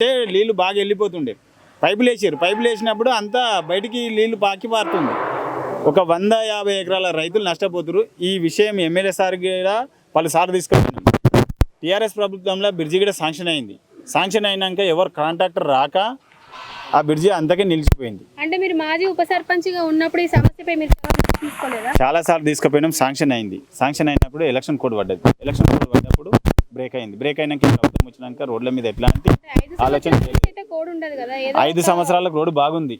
అంటే నీళ్ళు బాగా వెళ్ళిపోతుండే. పైపులు వేసారు. పైపులు వేసినప్పుడు అంతా బయటికి నీళ్ళు పాకి పారుతుంది. ఒక వంద యాభై ఎకరాల రైతులు నష్టపోతున్నారు ఈ విషయం ఎమ్మెల్యే సార్ కూడా వాళ్ళు సార్ తీసుకెళ్తున్నాం టీఆర్ఎస్ ప్రభుత్వంలో బ్రిడ్జి కూడా శాంక్షన్ అయింది. శాంక్షన్ అయినాక ఎవరు కాంట్రాక్టర్ రాక ఆ బ్రిడ్జి అంతకే నిలిచిపోయింది. అంటే మీరు మాజీ ఉప సర్పంచ్గా ఉన్నప్పుడు ఈ సమస్యపై మీరు చాలా సార్లు తీసుకుపోయినాం. శాంక్షన్ అయింది. శాంక్షన్ అయినప్పుడు ఎలక్షన్ కోడ్ పడ్డది. ఎలక్షన్ కోడ్ పడ్డప్పుడు బ్రేక్ అయింది. బ్రేక్ అయినాక ప్రభుత్వం వచ్చినాక రోడ్ల మీద ఎట్లాంటి ఆలోచన ఐదు సంవత్సరాలకు రోడ్డు బాగుంది.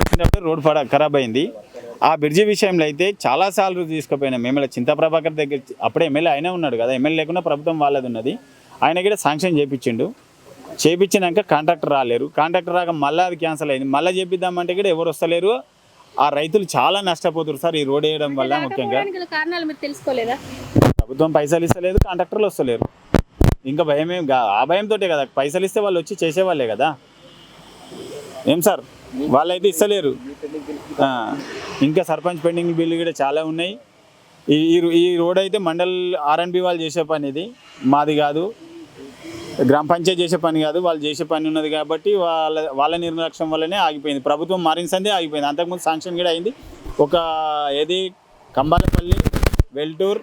వచ్చినప్పుడు రోడ్డు పడ ఖరాబ్ అయింది. ఆ బ్రిడ్జి విషయంలో అయితే చాలా సార్లు తీసుకుపోయినాం ఎమ్మెల్యే చింతా ప్రభాకర్ దగ్గర అప్పుడే ఎమ్మెల్యే అయినా ఉన్నాడు కదా ఎమ్మెల్యే లేకుండా ప్రభుత్వం వాళ్ళది ఉన్నది. ఆయన కూడా శాంక్షన్ చేయించిండు చేయించినాక కాంట్రాక్టర్ రాలేరు. కాంట్రాక్టర్ రాక మళ్ళీ అది క్యాన్సిల్ అయింది. మళ్ళీ చేపిద్దామంటే కూడా ఎవరు వస్తలేరు. ఆ రైతులు చాలా నష్టపోతున్నారు సార్ ఈ రోడ్ వేయడం వల్ల ముఖ్యంగా. ప్రభుత్వం పైసలు ఇస్తలేదు కాంట్రాక్టర్లు వస్తలేరు. ఇంకా భయం ఏం ఆ భయంతో కదా పైసలు ఇస్తే వాళ్ళు వచ్చి చేసేవాళ్ళే కదా. ఏం సార్? వాళ్ళైతే ఇస్తలేరు. ఇంకా సర్పంచ్ పెండింగ్ బిల్లు కూడా చాలా ఉన్నాయి. ఈ ఈ- ఈ రోడ్ అయితే మండల్ ఆర్ఎన్బి వాళ్ళు చేసే పని ఇది మాది కాదు. గ్రామ పంచాయతీ చేసే పని కాదు వాళ్ళు చేసే పని ఉన్నది కాబట్టి వాళ్ళ వాళ్ళ నిర్లక్ష్యం వల్లనే ఆగిపోయింది. ప్రభుత్వం మారిన సందే ఆగిపోయింది. అంతకుముందు శాంక్షన్ కూడా అయింది. ఒక ఏది? కంబాలపల్లి వెల్టూర్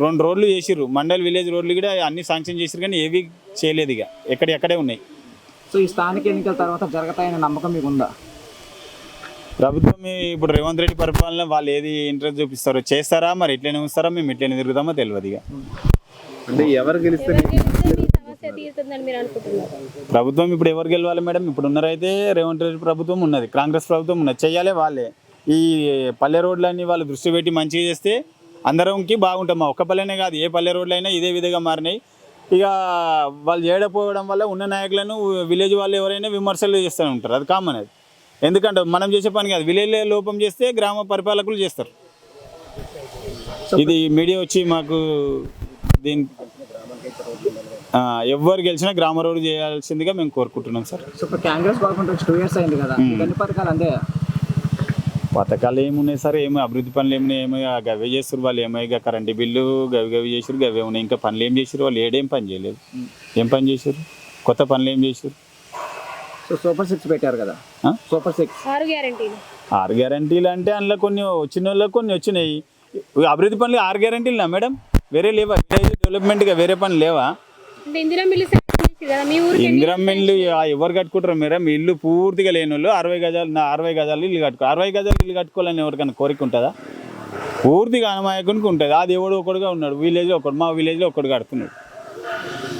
రెండు రోడ్లు చేసిర్రు. మండల్ విలేజ్ రోడ్లు కూడా అన్ని శాంక్షన్ చేసిర్రు కానీ ఏవి చేయలేదు ఇక. ఎక్కడెక్కడే ఉన్నాయి. సో ఈ స్థానిక ఎన్నికల తర్వాత జరుగుతాయనే నమ్మకం మీకు ఉందా? ప్రభుత్వం ఇప్పుడు రేవంత్ రెడ్డి పరిపాలన వాళ్ళు ఏది ఇంట్రెస్ట్ చూపిస్తారో చేస్తారా? మరి ఎట్లనే ఉంస్తారా మేము ఎట్లనే తిరుగుతామో తెలియదు ఇక. అంటే ఎవరు గెలిస్తే ప్రభుత్వం ఇప్పుడు ఎవరు గెలవాలి మేడం? ఇప్పుడు ఉన్నారైతే రేవంత్ రెడ్డి ప్రభుత్వం ఉన్నది. కాంగ్రెస్ ప్రభుత్వం ఉన్నది. చెయ్యాలి వాళ్ళే. ఈ పల్లె రోడ్లన్నీ వాళ్ళు దృష్టి పెట్టి మంచిగా చేస్తే అందరంకి బాగుంటాం మా ఒక్క పల్లెనే కాదు ఏ పల్లె రోడ్లు అయినా ఇదే విధంగా మారినాయి. ఇక వాళ్ళు చేయకపోవడం వల్ల ఉన్న నాయకులను విలేజ్ వాళ్ళు ఎవరైనా విమర్శలు చేస్తూనే ఉంటారు. అది కామన్ అది. ఎందుకంటే మనం చేసే పని కాదు విలేజ్ లోపం చేస్తే గ్రామ పరిపాలకులు చేస్తారు. ఇది మీడియా వచ్చి మాకు దీని ఆ, ఎవ్వరు గెలిచినా గ్రామ రోడ్డు చేయాల్సిందిగా మేము కోరుకుంటున్నాం సార్. సో ఇప్పుడు కాంగ్రెస్ వచ్చి టూ ఇయర్స్ అయింది కదా. మీకు అన్ని పథకాలు అందే పథకాలు ఏమున్నాయి సార్? ఏమి అభివృద్ధి పనులు ఏమి ఏమి గవే చేస్తారు వాళ్ళు ఏమో ఇక కరెంటు బిల్లు గవి గవి చేసారు గవే ఉన్నాయి. ఇంకా పనులు ఏం చేసారు వాళ్ళు? ఏడేం పని చేయలేదు. ఏం పని చేశారు కొత్త పనులు ఏం చేశారు సో సూపర్ సిక్స్ పెట్టారు కదా? ఆ? Super six. ఆరు గ్యారంటీలు. ఆరు గ్యారంటీలు అంటే అందులో కొన్ని వచ్చిన వాళ్ళకి కొన్ని వచ్చినాయి. అభివృద్ధి పనులు ఆరు గ్యారంటీలునా మేడం? వేరే లేవా? డెవలప్మెంట్గా వేరే పనులు లేవా? అంటే ఇందిరా మిల్లు కదా మీ ఊరికి ఇల్లు ఎవరు కట్టుకుంటారు మేడం మీ ఇల్లు పూర్తిగా లేని వాళ్ళు అరవై గజాలు అరవై గజాలు ఇల్లు కట్టుకో అరవై గజాలు ఇల్లు కట్టుకోవాలని ఎవరికైనా కోరిక ఉంటుందా? పూర్తిగా అనమాయకునికి ఉంటుంది. అది ఎవడు ఒకడుగా ఉన్నాడు విలేజ్లో ఒకడు మా విలేజ్లో ఒకడు కడుతున్నాడు.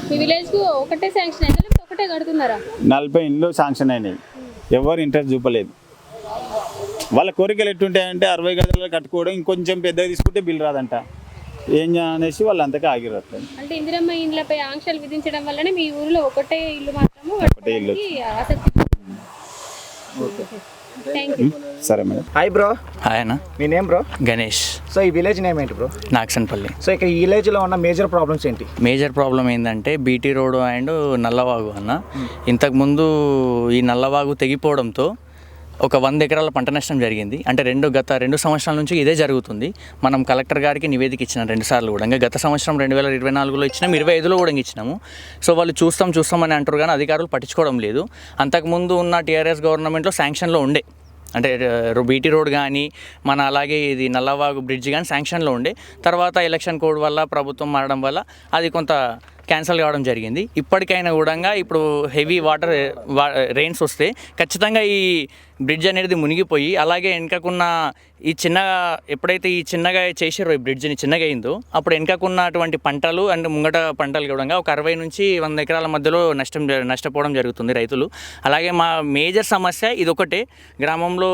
మీ విలేజ్కు ఒకటే శాంక్షన్ అయిందా? లేకపోతే ఒకటే కడుతున్నారా? నలభై ఇండ్లు శాంక్షన్ అయినాయి. ఎవరు ఇంట్రెస్ట్ చూపలేదు. వాళ్ళ కోరికలు ఎట్టుంటాయంటే అరవై గజాలు కట్టుకోవడం ఇంకొంచెం పెద్దగా తీసుకుంటే బిల్ రాదంట. ఏం అనేసి వాళ్ళు అంతగా ఆగిరట్లేదు అంటే ఇందిరమ్మ ఇండ్లపై ఆంక్షలు విధించడం వల్లనే మీ ఊరిలో ఒకటే ఇల్లు మాత్రము ఒకటే ఇల్లు. ఆసక్తి. యూ సరే మేడం. హాయ్ బ్రో ఆయన మీ నేమ్ బ్రో గణేష్. సో ఈ విలేజ్ నేమ్ ఏంటి బ్రో నాగసన్పల్లి. సో ఇక్కడ ఈ విలేజ్లో ఉన్న మేజర్ ప్రాబ్లమ్స్ ఏంటి? మేజర్ ప్రాబ్లం ఏంటంటే బీటీ రోడ్ అండ్ నల్లవాగు అన్న. ఇంతకుముందు ఈ నల్లవాగు తెగిపోవడంతో ఒక వంద ఎకరాల పంట నష్టం జరిగింది. అంటే రెండు గత రెండు సంవత్సరాల నుంచి ఇదే జరుగుతుంది. మనం కలెక్టర్ గారికి నివేదిక ఇచ్చిన రెండు సార్లు కూడా. ఇంకా గత సంవత్సరం రెండు వేల ఇరవై నాలుగులో ఇచ్చినాం ఇరవై ఐదులో కూడా ఇచ్చినాము. సో వాళ్ళు చూస్తాం చూస్తామని అంటారు కానీ అధికారులు పట్టించుకోవడం లేదు. అంతకుముందు ఉన్న టీఆర్ఎస్ గవర్నమెంట్లో శాంక్షన్లో ఉండే. అంటే బీటీ రోడ్ కానీ మన అలాగే ఇది నల్లవాగు బ్రిడ్జ్ కానీ శాంక్షన్లో ఉండే. తర్వాత ఎలక్షన్ కోడ్ వల్ల ప్రభుత్వం మారడం వల్ల అది కొంత క్యాన్సిల్ కావడం జరిగింది. ఇప్పటికైనా కూడా ఇప్పుడు హెవీ వాటర్ రెయిన్స్ వస్తే ఖచ్చితంగా ఈ బ్రిడ్జ్ అనేది మునిగిపోయి అలాగే వెనకకున్న ఈ చిన్నగా ఎప్పుడైతే ఈ చిన్నగా చేసారో ఈ బ్రిడ్జ్ని చిన్నగా అయిందో అప్పుడు వెనకకున్నటువంటి పంటలు అండ్ ముంగట పంటలు కూడా ఒక అరవై నుంచి వంద ఎకరాల మధ్యలో నష్టం నష్టపోవడం జరుగుతుంది రైతులు. అలాగే మా మేజర్ సమస్య ఇది ఒకటే గ్రామంలో?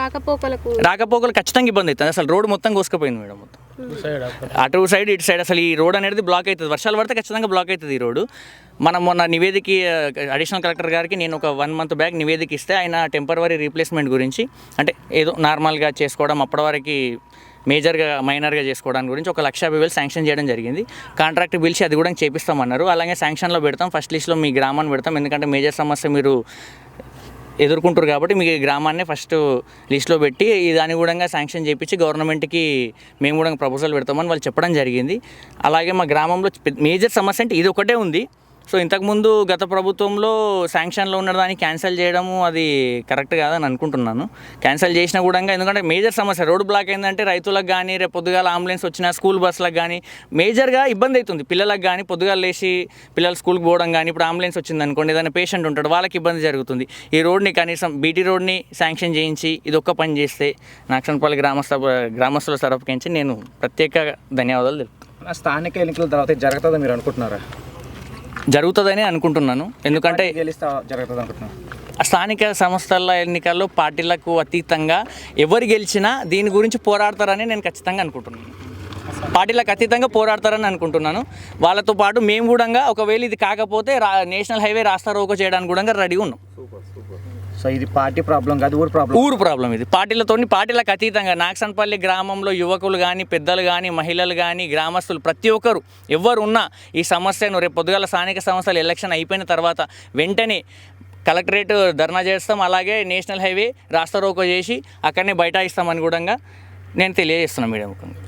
రాకపోకలకు రాకపోకలు ఖచ్చితంగా ఇబ్బంది అవుతుంది. అసలు రోడ్ మొత్తం కోసుకుపోయింది మేడం మొత్తం. అటు సైడ్ ఇటు సైడ్ అసలు ఈ రోడ్ అనేది బ్లాక్ అవుతుంది. వర్షాలు పడితే ఖచ్చితంగా బ్లాక్ అవుతుంది ఈ రోడ్డు. మనం మొన్న నివేదిక అడిషనల్ కలెక్టర్ గారికి నేను ఒక వన్ మంత్ బ్యాక్ నివేదిక ఇస్తే ఆయన టెంపరీ రీప్లేస్మెంట్ గురించి అంటే ఏదో నార్మల్గా చేసుకోవడం అప్పటి మేజర్గా మైనర్గా చేసుకోవడానికి గురించి ఒక లక్ష యాభై వేలు శాంక్షన్ చేయడం జరిగింది. కాంట్రాక్ట్ పిలిచి అది కూడా చేపిస్తామన్నారు. అలాగే శాంక్షన్లో పెడతాం. ఫస్ట్ లిస్ట్లో మీ గ్రామాన్ని పెడతాం. ఎందుకంటే మేజర్ సమస్య మీరు ఎదుర్కొంటారు కాబట్టి మీకు ఈ గ్రామాన్ని ఫస్ట్ లిస్ట్లో పెట్టి దాని దాన్ని కూడా శాంక్షన్ చేయించి గవర్నమెంట్కి మేము కూడా ప్రపోజల్ పెడతామని వాళ్ళు చెప్పడం జరిగింది. అలాగే మా గ్రామంలో మేజర్ సమస్య అంటే ఇది ఒకటే ఉంది. సో ఇంతకుముందు గత ప్రభుత్వంలో శాంక్షన్లో ఉన్నదాన్ని క్యాన్సిల్ చేయడము అది కరెక్ట్ కాదని అనుకుంటున్నాను. క్యాన్సిల్ చేసినా కూడా ఎందుకంటే మేజర్ సమస్య రోడ్ బ్లాక్ ఏంటంటే రైతులకు కానీ రేపు పొద్దుగాల అంబులెన్స్ వచ్చినా స్కూల్ బస్సులకు కానీ మేజర్గా ఇబ్బంది అవుతుంది. పిల్లలకు కానీ పొద్దుగాల లేచి పిల్లలు స్కూల్కి పోవడం కానీ ఇప్పుడు అంబులెన్స్ వచ్చింది అనుకోండి ఏదైనా పేషెంట్ ఉంటాడు వాళ్ళకి ఇబ్బంది జరుగుతుంది. ఈ రోడ్ని కనీసం బీటీ రోడ్ని శాంక్షన్ చేయించి ఇది ఒక్క పని చేస్తే నాక్షన్పల్లి గ్రామస్థ గ్రామస్తుల తరపుకించి నేను ప్రత్యేక ధన్యవాదాలు తెలుపుతాను స్థానిక ఎన్నికల తర్వాత జరుగుతుందో జరుగుతుందని మీరు అనుకుంటున్నారా? జరుగుతుందని అనుకుంటున్నాను. ఎందుకంటే గెలిస్తే జరుగుతుంది స్థానిక సంస్థల ఎన్నికల్లో పార్టీలకు అతీతంగా ఎవరు గెలిచినా దీని గురించి పోరాడతారని నేను ఖచ్చితంగా అనుకుంటున్నాను. పార్టీలకు అతీతంగా పోరాడతారని అనుకుంటున్నాను. వాళ్ళతో పాటు మేము కూడా ఒకవేళ ఇది కాకపోతే నేషనల్ హైవే రాస్తా రోకో చేయడానికి కూడా రెడీ ఉన్నాం. సో ఇది పార్టీ ప్రాబ్లం కాదు ఊరు ప్రాబ్లం. ఊరు ప్రాబ్లం ఇది. పార్టీలతో పార్టీలకు అతీతంగా నాగసన్పల్లి గ్రామంలో యువకులు కానీ పెద్దలు కానీ మహిళలు కానీ గ్రామస్తులు ప్రతి ఒక్కరు ఎవరు ఉన్నా ఈ సమస్యను రేపు పొద్దుగాల స్థానిక సంస్థలు ఎలక్షన్ అయిపోయిన తర్వాత వెంటనే కలెక్టరేట్ ధర్నా చేస్తాం. అలాగే నేషనల్ హైవే రాస్తా రోకో చేసి అక్కడనే బైఠాయిస్తామని కూడా నేను తెలియజేస్తున్నాను మీడియా ముఖంగా.